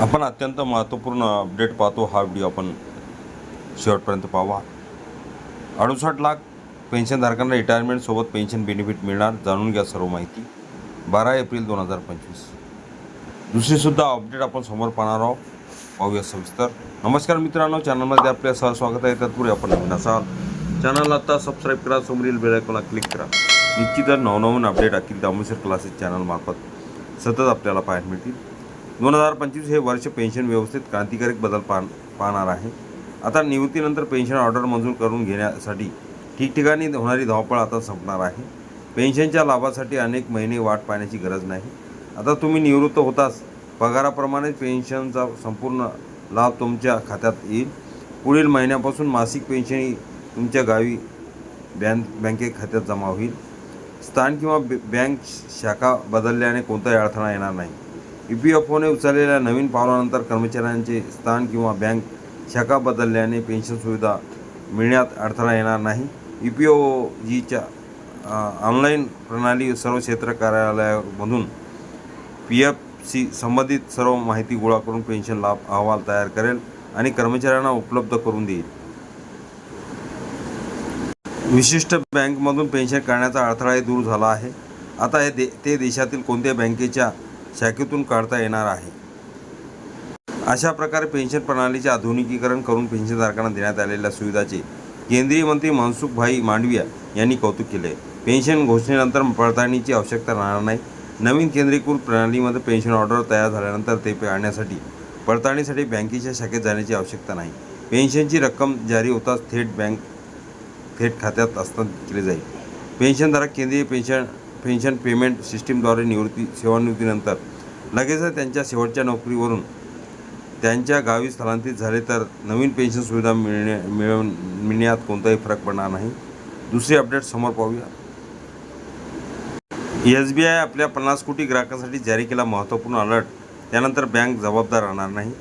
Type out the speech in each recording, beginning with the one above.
आपण अत्यंत महत्त्वपूर्ण अपडेट पाहतो. हा व्हिडिओ आपण शेवटपर्यंत पाहावा अडुसष्ट लाख पेन्शनधारकांना रिटायरमेंटसोबत पेन्शन बेनिफिट मिळणार जाणून घ्या सर्व माहिती. बारा एप्रिल दोन हजार पंचवीस. दुसरीसुद्धा अपडेट आपण समोर पाहणार आहोत. पाहूया सविस्तर. नमस्कार मित्रांनो चॅनलमध्ये आपल्या सह स्वागत आहे. तत्पूर्वी आपण नवीन असाल चॅनल आता सबस्क्राईब करा समोरील बेलायकॉनला क्लिक करा. निश्चितच नवनवीन अपडेट अखिल दामोसर क्लासेस चॅनलमार्फत सतत आपल्याला पाहायला मिळतील. दोन हजार पंचवीस हे वर्ष पेन्शन व्यवस्थेत क्रांतिकारक बदल पाह पाहणार आहे. आता निवृत्तीनंतर पेन्शन ऑर्डर मंजूर करून घेण्यासाठी ठिकठिकाणी होणारी धावपळ आता संपणार आहे. पेन्शनच्या लाभासाठी अनेक महिने वाट पाहण्याची गरज नाही. आता तुम्ही निवृत्त होताच पगाराप्रमाणे पेन्शनचा संपूर्ण लाभ तुमच्या खात्यात येईल. पुढील महिन्यापासून मासिक पेन्शन ही तुमच्या गावी बँक बँके खात्यात जमा होईल. स्थान किंवा बँक शाखा बदलल्याने कोणताही अडथळा येणार नाही. ई पी एफ ओने उचललेल्या नवीन पावलानंतर कर्मचाऱ्यांचे स्थान किंवा बँक शाखा बदलल्याने पेन्शन सुविधा मिळण्यात अडथळा येणार नाही. ई पी ओ जीच्या ऑनलाईन प्रणाली सर्व क्षेत्र कार्यालयामधून पी एफ सी संबंधित सर्व माहिती गोळा करून पेन्शन लाभ अहवाल तयार करेल आणि कर्मचाऱ्यांना उपलब्ध करून देईल. विशिष्ट बँकमधून पेन्शन काढण्याचा अडथळाही दूर झाला आहे. आता हे दे ते देशातील कोणत्या बँकेच्या शाखेतून काढता येणार आहे. अशा प्रकारे पेन्शन प्रणालीचे आधुनिकीकरण करून पेन्शनधारकांना देण्यात आलेल्या सुविधाचे केंद्रीय मंत्री मनसुखभाई मांडविया यांनी कौतुक केले. पेन्शन घोषणेनंतर पडताळणीची आवश्यकता राहणार नाही. नवीन केंद्रीकृत प्रणालीमध्ये पेन्शन ऑर्डर तयार झाल्यानंतर ते आणण्यासाठी पडताळणीसाठी बँकेच्या शाखेत जाण्याची आवश्यकता नाही. पेन्शनची रक्कम जारी होताच थेट बँक थेट खात्यात हस्तांतरित केली जाईल. पेन्शनधारक केंद्रीय पेन्शन पेन्शन पेमेंट सिस्टीमद्वारे निवृत्ती सेवानिवृत्तीनंतर लगेचच त्यांच्या शेवटच्या नोकरीवरून त्यांच्या गावी स्थलांतरित झाले तर नवीन पेन्शन सुविधा मिळणे मिळवून मिळण्यात कोणताही फरक पडणार नाही. दुसरी अपडेट समोर पाहूया. एस बी आय आपल्या पन्नास कोटी ग्राहकांसाठी जारी केला महत्त्वपूर्ण अलर्ट. त्यानंतर बँक जबाबदार राहणार नाही.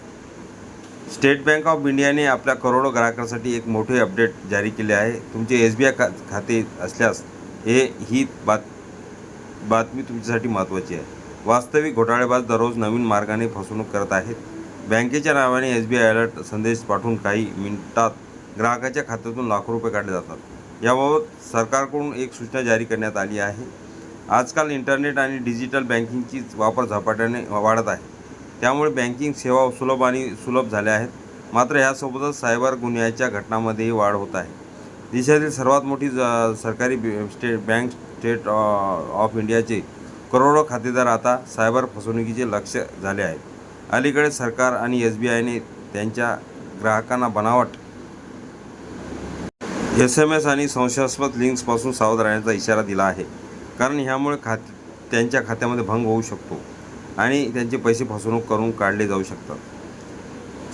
स्टेट बँक ऑफ इंडियाने आपल्या करोडो ग्राहकांसाठी एक मोठे अपडेट जारी केले आहे. तुमचे एस बी आय खा खाते असल्यास हे ही बात बातमी तुमच्यासाठी महत्त्वाची आहे. वास्तविक घोटाळेबाज दररोज नवीन मार्गाने फसवणूक करत आहेत. बँकेच्या नावाने एस बी आय अलर्ट संदेश पाठवून काही मिनिटात ग्राहकाच्या खात्यातून लाखो रुपये काढले जातात. याबाबत सरकारकडून एक सूचना जारी करण्यात आली आहे. आजकाल इंटरनेट आणि डिजिटल बँकिंगची वापर झपाट्याने वाढत आहे. त्यामुळे बँकिंग सेवा सुलभ आणि सुलभ झाल्या आहेत. मात्र ह्यासोबतच सायबर गुन्ह्याच्या घटनांमध्येही वाढ होत आहे. देशातील सर्वात मोठी ज- सरकारी स्टेट बँक स्टेट ऑफ इंडियाचे करोडो खातेदार आता सायबर फसवणुकीचे लक्ष झाले आहेत. अलीकडे सरकार आणि एस बी आयने त्यांच्या ग्राहकांना बनावट एस एम एस आणि संशयास्पद लिंक्सपासून सावध राहण्याचा इशारा दिला आहे. कारण ह्यामुळे खात त्यांच्या खात्यामध्ये भंग होऊ शकतो आणि त्यांचे पैसे फसवणूक करून काढले जाऊ शकतात.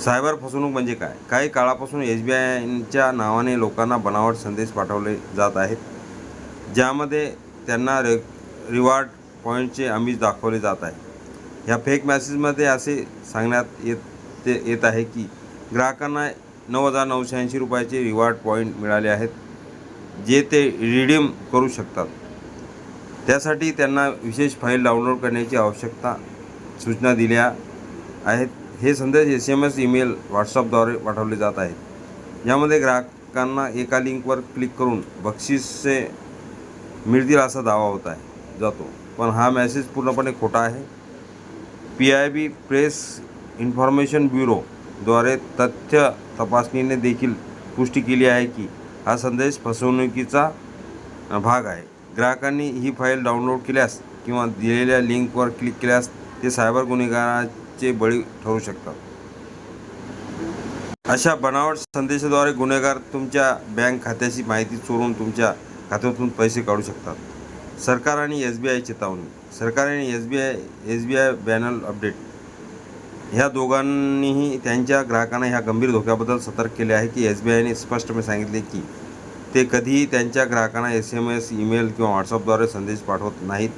सायबर फसवणूक म्हणजे काय? काही काळापासून एस बी आयच्या नावाने लोकांना बनावट संदेश पाठवले जात आहेत ज्यामध्ये त्यांना रे रिवॉर्ड पॉईंटचे आमिष दाखवले जात आहे ह्या फेक मॅसेजमध्ये असे सांगण्यात येत ते येत आहे की ग्राहकांना नऊ हजार नऊशे ऐंशी रुपयाचे रिवॉर्ड पॉईंट मिळाले आहेत जे ते रिडीम करू शकतात. त्यासाठी त्यांना विशेष फाईल डाउनलोड करण्याची आवश्यकता सूचना दिल्या आहेत. हे संदेश एस एम एस ईमेल व्हॉट्सअपद्वारे पाठवले जात आहेत. यामध्ये ग्राहकांना एका लिंकवर क्लिक करून बक्षिसे मिळतील असा दावा होत आहे जातो. पण हा मॅसेज पूर्णपणे खोटा आहे. P I B press information ब्युरोद्वारे तथ्य तपासणीने देखील पुष्टी केली आहे की हा संदेश फसवणुकीचा भाग आहे. ग्राहकांनी ही फाईल डाउनलोड केल्यास किंवा दिलेल्या लिंकवर क्लिक केल्यास ते सायबर चे बळी ठरू शकतात. अशा बनावट संदेशाद्वारे गुन्हेगार तुमच्या बँक खात्याची माहिती चोरून तुमच्या खात्यातून पैसे काढू शकतात. सरकार आणि एस बी आय चेतावणी सरकार आणि S B I S B I banal update. ह्या दोघांनीही त्यांच्या ग्राहकांना ह्या गंभीर धोक्याबद्दल सतर्क केले आहे की एस बी आयने स्पष्टपणे सांगितले की ते कधीही त्यांच्या ग्राहकांना एस एम एस ईमेल किंवा व्हॉट्सअपद्वारे संदेश पाठवत नाहीत.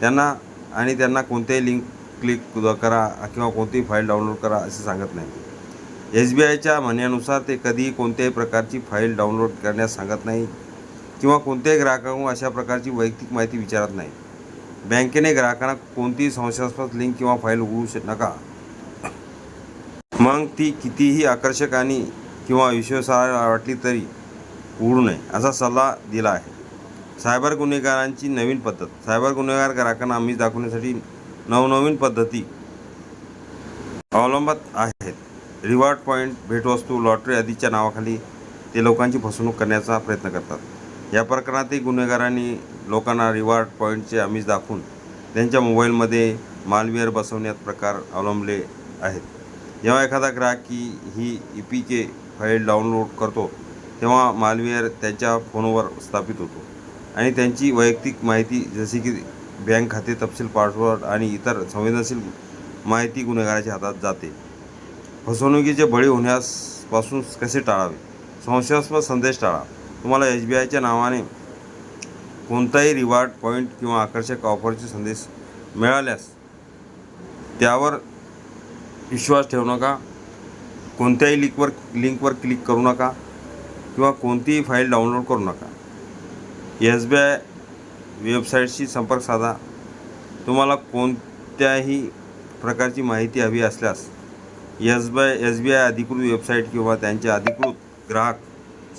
त्यांना आणि त्यांना कोणत्याही लिंक क्लिक करा किंवा कोणतीही फाईल डाउनलोड करा असे सांगत नाही. एस बी आयच्या म्हणण्यानुसार ते कधीही कोणत्याही प्रकारची फाईल डाउनलोड करण्यास सांगत नाही किंवा कोणत्याही ग्राहकाकडून अशा प्रकारची वैयक्तिक माहिती विचारत नाही. बँकेने ग्राहकांना कोणतीही संशयास्पद लिंक किंवा फाईल उघडू श नका. मग ती कितीही आकर्षक आणि किंवा विश्वासार्ह वाटली तरी उघडू नये असा सल्ला दिला आहे. सायबर गुन्हेगारांची नवीन पद्धत. सायबर गुन्हेगार ग्राहकांना आम्ही दाखवण्यासाठी नवनवीन पद्धती अवलंबत आहेत. रिवॉर्ड पॉईंट भेटवस्तू लॉटरी आदीच्या नावाखाली ते लोकांची फसवणूक करण्याचा प्रयत्न करतात. या प्रकरणातही गुन्हेगारांनी लोकांना रिवॉर्ड पॉईंटचे आमिष दाखवून त्यांच्या मोबाईलमध्ये मालवेअर बसवण्यात प्रकार अवलंबले आहेत. जेव्हा एखादा ग्राहक ही ही E P K file download करतो तेव्हा मालवेअर त्याच्या फोनवर स्थापित होतो आणि त्यांची वैयक्तिक माहिती जसे की बँक खाते तपशील पासवर्ड आणि इतर संवेदनशील माहिती गुन्हेगाराच्या हातात जाते. फसवणुकीचे बळी होण्यापासून कसे टाळावे? संशयास्पद संदेश टाळा. तुम्हाला एस बी आयच्या नावाने कोणताही रिवॉर्ड पॉईंट किंवा आकर्षक ऑफरचे संदेश मिळाल्यास त्यावर विश्वास ठेवू नका. कोणत्याही लिंकवर लिंकवर क्लिक करू नका किंवा कोणतीही फाईल डाउनलोड करू नका. एस बी आय वेबसाईटशी संपर्क साधा. तुम्हाला कोणत्याही प्रकारची माहिती हवी असल्यास S by S B I अधिकृत वेबसाईट किंवा त्यांच्या अधिकृत ग्राहक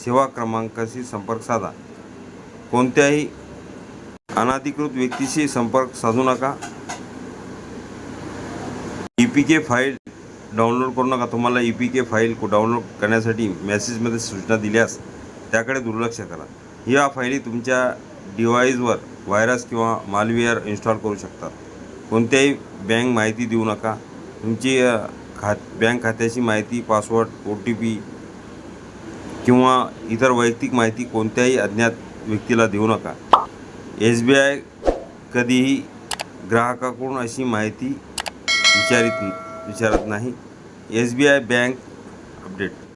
सेवा क्रमांकाशी संपर्क साधा. कोणत्याही अनाधिकृत व्यक्तीशी संपर्क साधू नका. E P K file download करू नका. तुम्हाला E P K file download करण्यासाठी मेसेजमध्ये सूचना दिल्यास त्याकडे दुर्लक्ष करा. या फाईली तुमच्या डिव्हाइसवर व्हायरस किंवा मालवेअर इन्स्टॉल करू शकतात कोणत्याही बँक माहिती देऊ नका. तुमची खात बँक खात्याची माहिती पासवर्ड ओ टी पी किंवा इतर वैयक्तिक माहिती कोणत्याही अज्ञात व्यक्तीला देऊ नका. एस बी आय कधीही ग्राहकाकडून अशी माहिती विचारित विचारत नाही. S B I bank update.